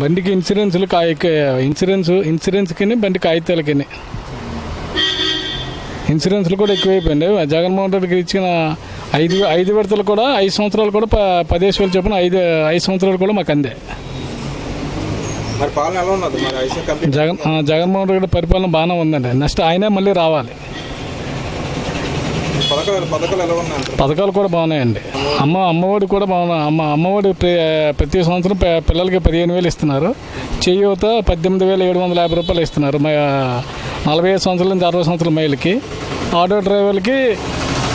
బండికి ఇన్సూరెన్స్లు కాయ ఇన్సూరెన్స్ ఇన్సూరెన్స్కి బండి కాగితాలకి ఇన్సూరెన్స్లు కూడా ఎక్కువైపోయింది జగన్మోహన్ రెడ్డికి ఇచ్చిన ఐదు ఐదు విడతలు కూడా ఐదు సంవత్సరాలు కూడా ప పదేసి వేలు చొప్పున ఐదు ఐదు సంవత్సరాలు కూడా మాకు అందే. జగన్ జగన్మోహన్ రెడ్డి పరిపాలన బాగానే ఉందండి. నెక్స్ట్ ఆయనే మళ్ళీ రావాలి. పథకాలు కూడా బాగున్నాయండి. అమ్మ అమ్మఒడి కూడా బాగున్నా అమ్మ అమ్మఒడి ప్ర- ప్రతి సంవత్సరం పిల్లలకి పదిహేను వేలు ఇస్తున్నారు. చేయూత పద్దెనిమిది వేల ఏడు వందల యాభై రూపాయలు ఇస్తున్నారు. మ- నలభై ఐదు సంవత్సరాల నుంచి అరవై సంవత్సరాల మైళ్ళకి ఆటో డ్రైవర్లకి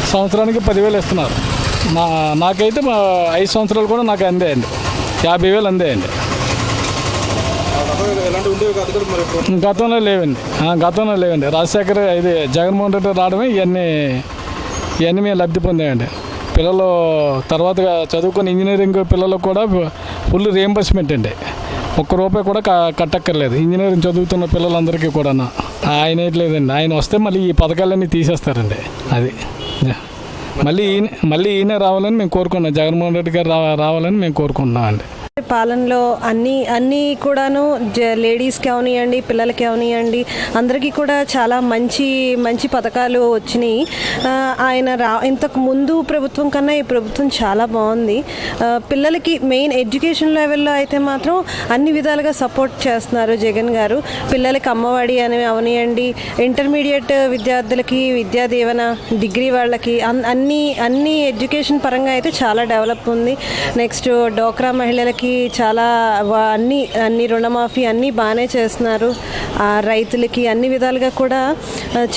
సంవత్సరానికి పదివేలు ఇస్తున్నారు. నా నాకైతే మా ఐదు సంవత్సరాలు కూడా నాకు అందేయండి. యాభై వేలు అందేయండి. గతంలో లేవండి. గతంలో లేవండి. రాజశేఖర్ ఇది జగన్మోహన్ రెడ్డి రావడమే ఇవన్నీ ఇవన్నీ మేము లబ్ధి పొందామండి. పిల్లలు తర్వాత చదువుకుని ఇంజనీరింగ్ పిల్లలకు కూడా ఫుల్ రియంబర్స్మెంట్ అండి. ఒక్క రూపాయి కూడా కట్టక్కర్లేదు. ఇంజనీరింగ్ చదువుతున్న పిల్లలందరికీ కూడా ఆయన లేదండి. ఆయన వస్తే మళ్ళీ ఈ పథకాలన్నీ తీసేస్తారండి. అది. మళ్ళీ ఈయన మళ్ళీ ఈయన రావాలని మేము కోరుకున్నాం. జగన్మోహన్ రెడ్డి గారు రా రావాలని మేము కోరుకుంటున్నాం అండి పాలనలో అన్ని అన్నీ కూడాను జ లేడీస్కి అవనియండి పిల్లలకి అవనియండి అందరికీ కూడా చాలా మంచి మంచి పథకాలు వచ్చినాయి. ఆయన రా ఇంతకు ముందు ప్రభుత్వం కన్నా ఈ ప్రభుత్వం చాలా బాగుంది పిల్లలకి మెయిన్ ఎడ్యుకేషన్ లెవెల్లో అయితే మాత్రం అన్ని విధాలుగా సపోర్ట్ చేస్తున్నారు జగన్ గారు. పిల్లలకి అమ్మఒడి అని అవనియండి ఇంటర్మీడియట్ విద్యార్థులకి విద్యా దీవెన డిగ్రీ వాళ్ళకి అన్- అన్ని అన్ని ఎడ్యుకేషన్ పరంగా అయితే చాలా డెవలప్ ఉంది. నెక్స్ట్ డోక్రా మహిళలకి చాలా అన్ని అన్ని రుణమాఫీ అన్నీ బాగానే చేస్తున్నారు. ఆ రైతులకి అన్ని విధాలుగా కూడా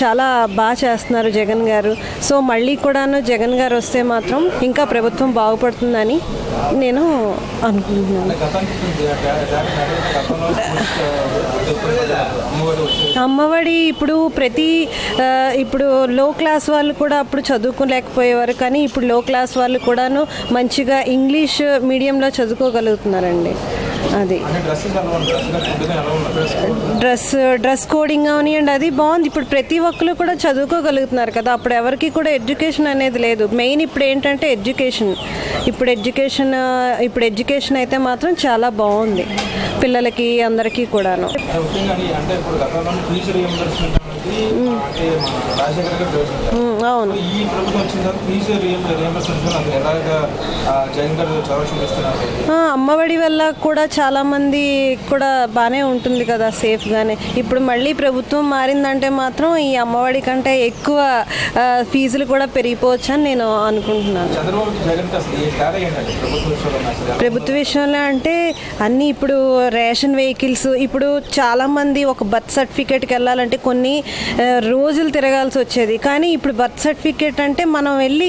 చాలా బాగా చేస్తున్నారు జగన్ గారు. సో మళ్ళీ కూడాను జగన్ గారు వస్తే మాత్రం ఇంకా ప్రభుత్వం బాగుపడుతుందని నేను అనుకుంటున్నాను. అమ్మఒడి ఇప్పుడు ప్రతి ఇప్పుడు లో క్లాస్ వాళ్ళు కూడా అప్పుడు చదువుకోలేకపోయేవారు. కానీ ఇప్పుడు లో క్లాస్ వాళ్ళు కూడాను మంచిగా ఇంగ్లీష్ మీడియంలో చదువుకోగలుగుతున్నారండి అది. డ్రెస్ డ్రెస్ కోడింగ్ అవనివ్వండి అది బాగుంది. ఇప్పుడు ప్రతి ఒక్కరు కూడా చదువుకోగలుగుతున్నారు కదా. అప్పుడు ఎవరికి కూడా ఎడ్యుకేషన్ అనేది లేదు. మెయిన్ ఇప్పుడు ఏంటంటే ఎడ్యుకేషన్. ఇప్పుడు ఎడ్యుకేషన్ ఇప్పుడు ఎడ్యుకేషన్ అయితే మాత్రం చాలా బాగుంది. పిల్లలకి అందరికీ కూడాను. అవును. ఈ ప్రభుత్వం వచ్చిన తర్వాత ఫీజు అమ్మఒడి వల్ల కూడా చాలా మంది కూడా బాగానే ఉంటుంది కదా సేఫ్గానే ఇప్పుడు మళ్ళీ ప్రభుత్వం మారిందంటే మాత్రం ఈ అమ్మఒడి కంటే ఎక్కువ ఫీజులు కూడా పెరిగిపోవచ్చు అని నేను అనుకుంటున్నాను. ప్రభుత్వ విషయంలో అంటే అన్నీ ఇప్పుడు రేషన్ వెహికల్స్ ఇప్పుడు చాలామంది ఒక బర్త్ సర్టిఫికేట్కి వెళ్ళాలంటే కొన్ని రోజులు తిరగాల్సి వచ్చేది. కానీ ఇప్పుడు బర్త్ సర్టిఫికేట్ అంటే మనం వెళ్ళి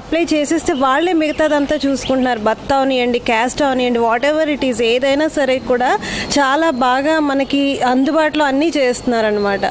అప్లై చేసేస్తే వాళ్ళే మిగతాదంతా చూసుకుంటున్నారు. బర్త్ అవనియండి క్యాస్ట్ అవనివ్వండి వాట్ ఎవర్ ఇట్ ఈస్ ఏదైనా సరే కూడా చాలా బాగా మనకి అందుబాటులో అన్నీ చేస్తున్నారనమాట